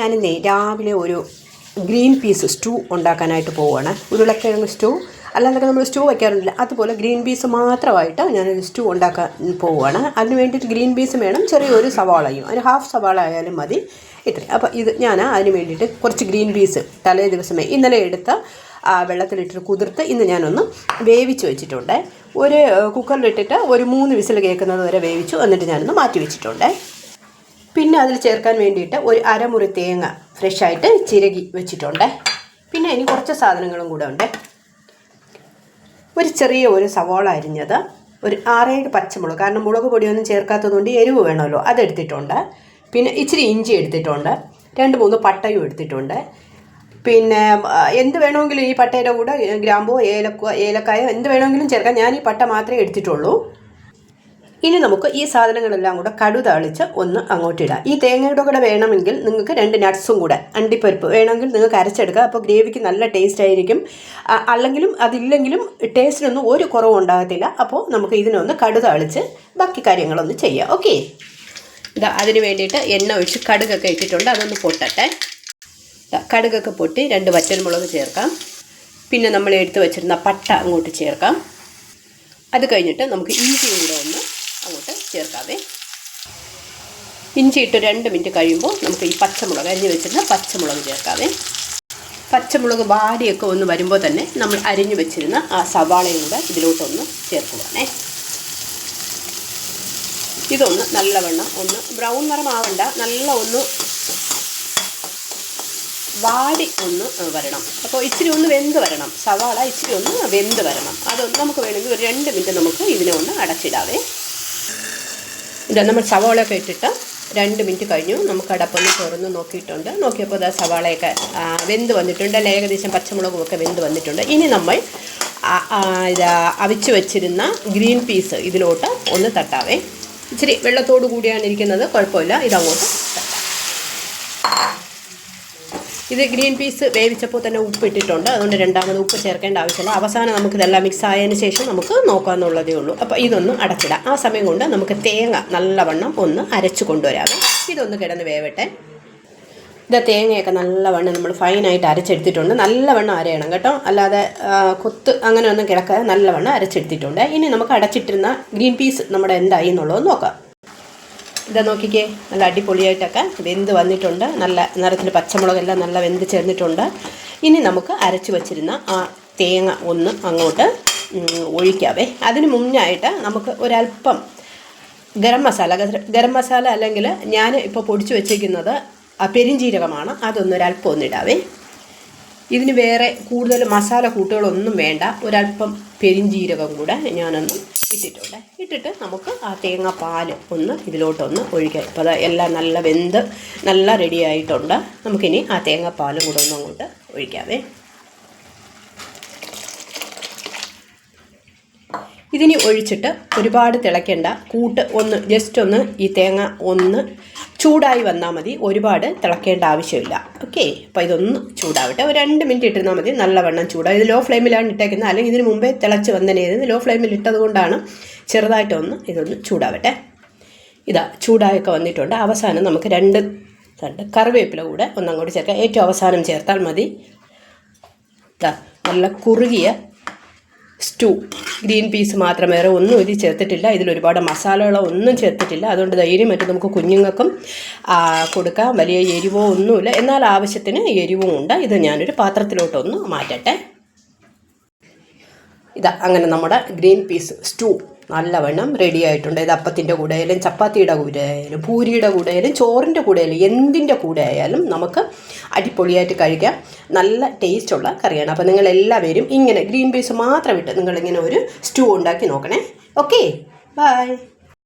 ഞാനിന്നേ രാവിലെ ഒരു green peas stew ഉണ്ടാക്കാനായിട്ട് പോവുകയാണ് ഉരുളക്കിഴങ്ങ് സ്റ്റൂ. അല്ലാതെ നമ്മൾ സ്റ്റൂ വയ്ക്കാറുണ്ടല്ലോ. അതുപോലെ ഗ്രീൻ പീസ് മാത്രമായിട്ട് ഞാനൊരു സ്റ്റൂ ഉണ്ടാക്കാൻ പോവുകയാണ് അതിന് വേണ്ടിയിട്ട് ഗ്രീൻ പീസ് വേണം. ചെറിയൊരു സവാളയും. ഒരു ഹാഫ് സവാള ആയാലും മതി. ഇത്രയും അപ്പോൾ ഇത് ഞാൻ അതിന് വേണ്ടിയിട്ട് കുറച്ച് ഗ്രീൻ പീസ് തലേ ദിവസമേ ഇന്നലെ എടുത്ത വെള്ളത്തിലിട്ട് കുതിർത്ത് ഇന്ന് ഞാനൊന്ന് വേവിച്ച് വെച്ചിട്ടുണ്ട്. ഒരു കുക്കറിലിട്ടിട്ട് ഒരു മൂന്ന് വിസിൽ കേൾക്കുന്നത് വരെ വേവിച്ചു. എന്നിട്ട് ഞാനൊന്ന് മാറ്റി വെച്ചിട്ടുണ്ട്. പിന്നെ അതിൽ ചേർക്കാൻ വേണ്ടിയിട്ട് ഒരു അരമുറി തേങ്ങ ഫ്രഷായിട്ട് ചിരകി വെച്ചിട്ടുണ്ട്. പിന്നെ ഇനി കുറച്ച് സാധനങ്ങളും കൂടെ ഉണ്ട്. ഒരു ചെറിയ ഒരു സവാള അരിഞ്ഞത് ഒരു ആറേഴ് പച്ചമുളക് കാരണം മുളക് പൊടിയൊന്നും ചേർക്കാത്തതുകൊണ്ട് എരിവ് വേണമല്ലോ അതെടുത്തിട്ടുണ്ട് പിന്നെ ഇച്ചിരി ഇഞ്ചി എടുത്തിട്ടുണ്ട്. രണ്ട് മൂന്ന് പട്ടയും എടുത്തിട്ടുണ്ട്. പിന്നെ എന്ത് വേണമെങ്കിലും ഈ പട്ടയുടെ കൂടെ ഗ്രാമ്പോ ഏലക്ക ഏലക്കായ എന്ത് വേണമെങ്കിലും ചേർക്കാം. ഞാൻ ഈ പട്ട മാത്രമേ എടുത്തിട്ടുള്ളൂ. ഇനി നമുക്ക് ഈ സാധനങ്ങളെല്ലാം കൂടെ കടു താളിച്ച് ഒന്ന് അങ്ങോട്ടിടാം. ഈ തേങ്ങയുടെ കൂടെ വേണമെങ്കിൽ നിങ്ങൾക്ക് രണ്ട് നട്ട്സും കൂടെ അണ്ടിപ്പരിപ്പ് വേണമെങ്കിൽ നിങ്ങൾക്ക് അരച്ചെടുക്കുക അപ്പോൾ ഗ്രേവിക്ക് നല്ല ടേസ്റ്റ് ആയിരിക്കും. അല്ലെങ്കിലും അതില്ലെങ്കിലും ടേസ്റ്റിനൊന്നും ഒരു കുറവും ഉണ്ടാകത്തില്ല. അപ്പോൾ നമുക്ക് ഇതിനൊന്ന് കടു താളിച്ച് ബാക്കി കാര്യങ്ങളൊന്ന് ചെയ്യാം. ഓക്കെ ഇതാ അതിന് വേണ്ടിയിട്ട് എണ്ണ ഒഴിച്ച് കടുകൊക്കെ ഇട്ടിട്ടുണ്ട്. അതൊന്ന് പൊട്ടട്ടെ. കടുകൊക്കെ പൊട്ടി രണ്ട് വറ്റൽമുളക് ചേർക്കാം. പിന്നെ നമ്മൾ എടുത്ത് വെച്ചിരുന്ന പട്ട അങ്ങോട്ട് ചേർക്കാം. അത് കഴിഞ്ഞിട്ട് നമുക്ക് ഇഞ്ചിയും കൂടെ ഒന്ന് അങ്ങോട്ട് ചേർക്കാതെ ഇഞ്ചി ഇട്ട് രണ്ട് മിനിറ്റ് കഴിയുമ്പോൾ നമുക്ക് ഈ പച്ചമുളക് അരിഞ്ഞ് വെച്ചിരുന്ന പച്ചമുളക് ചേർക്കാതെ പച്ചമുളക് വാടിയൊക്കെ ഒന്ന് വരുമ്പോൾ തന്നെ നമ്മൾ അരിഞ്ഞു വെച്ചിരുന്ന ആ സവാളയും കൂടെ ഇതിലോട്ടൊന്ന് ചേർക്കുവാണേ. ഇതൊന്ന് നല്ലവണ്ണം ഒന്ന് ബ്രൗൺ നിറമാവണ്ട നല്ല ഒന്ന് വാടി ഒന്ന് വരണം. അപ്പോൾ ഇച്ചിരി ഒന്ന് വെന്ത് വരണം. സവാള ഇച്ചിരി ഒന്ന് വെന്ത് വരണം. അതൊന്ന് നമുക്ക് വേണമെങ്കിൽ ഒരു രണ്ട് മിനിറ്റ് നമുക്ക് ഇതിനെ ഒന്ന് അടച്ചിടാവേ. ഇതാ നമ്മൾ സവാളയൊക്കെ ഇട്ടിട്ട് രണ്ട് മിനിറ്റ് കഴിഞ്ഞു. നമുക്ക് അടപ്പൊന്ന് തുറന്ന് നോക്കിയിട്ടുണ്ട്. നോക്കിയപ്പോൾ ഇതാ സവാളയൊക്കെ വെന്ത് വന്നിട്ടുണ്ട്. അല്ലെങ്കിൽ ഏകദേശം പച്ചമുളകും ഒക്കെ വെന്ത് വന്നിട്ടുണ്ട്. ഇനി നമ്മൾ ഇതാ അവിച്ച് വെച്ചിരുന്ന ഗ്രീൻ പീസ് ഇതിലോട്ട് ഒന്ന് തട്ടാവേ. ഇച്ചിരി വെള്ളത്തോടു കൂടിയാണ് ഇരിക്കുന്നത്. കുഴപ്പമില്ല. ഇതങ്ങോട്ട് ഇത് ഗ്രീൻ പീസ് വേവിച്ചപ്പോൾ തന്നെ ഉപ്പ് ഇട്ടിട്ടുണ്ട് അതുകൊണ്ട് രണ്ടാമത് ഉപ്പ് ചേർക്കേണ്ട ആവശ്യമില്ല. അവസാനം നമുക്ക് ഇതെല്ലാം മിക്സ് ആയതിനു ശേഷം നമുക്ക് നോക്കാമെന്നുള്ളതേ ഉള്ളൂ. അപ്പോൾ ഇതൊന്ന് അടച്ചിടാം. ആ സമയം കൊണ്ട് നമുക്ക് തേങ്ങ നല്ലവണ്ണം ഒന്ന് അരച്ച് കൊണ്ടുവരാം. ഇതൊന്ന് കിടന്ന് വേവട്ടെ. ഇത് തേങ്ങയൊക്കെ നല്ലവണ്ണം നമ്മൾ ഫൈനായിട്ട് അരച്ചെടുത്തിട്ടുണ്ട്. നല്ലവണ്ണം അരയണം കേട്ടോ. അല്ലാതെ കൊത്ത് അങ്ങനെ ഒന്നും കിടക്കാതെ നല്ലവണ്ണം അരച്ചെടുത്തിട്ടുണ്ട്. ഇനി നമുക്ക് അടച്ചിട്ടിരുന്ന ഗ്രീൻ പീസ് നമ്മുടെ എന്തായി എന്നുള്ളത് നോക്കാം. ഇതാ നോക്കിക്കേ നല്ല അടിപൊളിയായിട്ടൊക്കെ വെന്ത് വന്നിട്ടുണ്ട്. നല്ല നിറത്തിൽ പച്ചമുളകെല്ലാം നല്ല വെന്ത് ചേർന്നിട്ടുണ്ട്. ഇനി നമുക്ക് അരച്ച് വച്ചിരുന്ന ആ തേങ്ങ ഒന്ന് അങ്ങോട്ട് ഒഴിക്കാവേ. അതിന് മുന്നായിട്ട് നമുക്ക് ഒരല്പം ഗരം മസാല ഗര- മസാല അല്ലെങ്കിൽ ഞാൻ ഇപ്പോൾ പൊടിച്ചു വെച്ചിരിക്കുന്നത് ആ പെരിഞ്ജീരകമാണ് അതൊന്നൊരല്പം ഒന്നിടാവേ ഇതിന് വേറെ കൂടുതൽ മസാല കൂട്ടുകളൊന്നും വേണ്ട. ഒരല്പം പെരിഞ്ചീരകം കൂടെ ഞാനൊന്ന് ഇട്ടിട്ടുണ്ട്. ഇട്ടിട്ട് നമുക്ക് ആ തേങ്ങാപ്പാൽ ഒന്ന് ഇതിലോട്ടൊന്ന് ഒഴിക്കാം. ഇപ്പോൾ അത് എല്ലാം നല്ല വെന്ത് നല്ല റെഡി ആയിട്ടുണ്ട്. നമുക്കിനി ആ തേങ്ങാപ്പാലും കൂടെ ഒന്ന് അങ്ങോട്ട് ഒഴിക്കാവേ. ഇതിനി ഒഴിച്ചിട്ട് ഒരുപാട് തിളയ്ക്കേണ്ട. കൂട്ട് ഒന്ന് ജസ്റ്റ് ഒന്ന് ഈ തേങ്ങ ഒന്ന് ചൂടായി വന്നാൽ മതി. ഒരുപാട് തിളക്കേണ്ട ആവശ്യമില്ല. ഓക്കെ അപ്പോൾ ഇതൊന്ന് ചൂടാവട്ടെ. ഒരു രണ്ട് മിനിറ്റ് ഇട്ടിരുന്നാൽ മതി. നല്ലവണ്ണം ചൂടാവും ഇത് ലോ ഫ്ലെയിമിലാണ് ഇട്ടേക്കുന്നത്. അല്ലെങ്കിൽ ഇതിന് മുമ്പേ തിളച്ച് വന്നതിന് ലോ ഫ്ലെയിമിൽ ഇട്ടത് കൊണ്ടാണ് ചെറുതായിട്ടൊന്ന് ഇതൊന്ന് ചൂടാവട്ടെ. ഇതാ ചൂടായൊക്കെ വന്നിട്ടുണ്ട്. അവസാനം നമുക്ക് രണ്ട് രണ്ട് കറിവേപ്പില കൂടെ ഒന്നങ്ങോട്ട് ചേർക്കാം. ഏറ്റവും അവസാനം ചേർത്താൽ മതി. ഇതാ നല്ല കുറുകിയ സ്റ്റൂ. ഗ്രീൻ പീസ് മാത്രം വേറെ ഒന്നും ഇതിൽ ചേർത്തിട്ടില്ല. ഇതിൽ ഒരുപാട് മസാലകളോ ഒന്നും ചേർത്തിട്ടില്ല. അതുകൊണ്ട് ധൈര്യമായിട്ട് നമുക്ക് കുഞ്ഞുങ്ങൾക്കും കൊടുക്കാം. വലിയ എരിവോ ഒന്നുമില്ല. എന്നാൽ ആവശ്യത്തിന് എരിവും ഉണ്ട്. ഇത് ഞാനൊരു പാത്രത്തിലോട്ടൊന്ന് മാറ്റട്ടെ. ഇതാ അങ്ങനെ നമ്മുടെ ഗ്രീൻ പീസ് സ്റ്റൂ. നല്ലവണ്ണം റെഡി ആയിട്ടുണ്ട്. ഇത് അപ്പത്തിന്റെ കൂടെ ആയാലും ചപ്പാത്തിയുടെ കൂടെ ആയാലും പൂരിയുടെ കൂടെ ആയാലും ചോറിന്റെ കൂടെ ആയാലും എന്തിന്റെ കൂടെ ആയാലും നമുക്ക് അടിപൊളിയായിട്ട് കഴിക്കാം. നല്ല ടേസ്റ്റുള്ള കറിയാണ്. അപ്പോൾ നിങ്ങൾ എല്ലാവരും ഇങ്ങനെ ഗ്രീൻ പീസ് മാത്രം ഇട്ട് നിങ്ങളിങ്ങനെ ഒരു സ്റ്റൂ ഉണ്ടാക്കി നോക്കണേ. Okay bye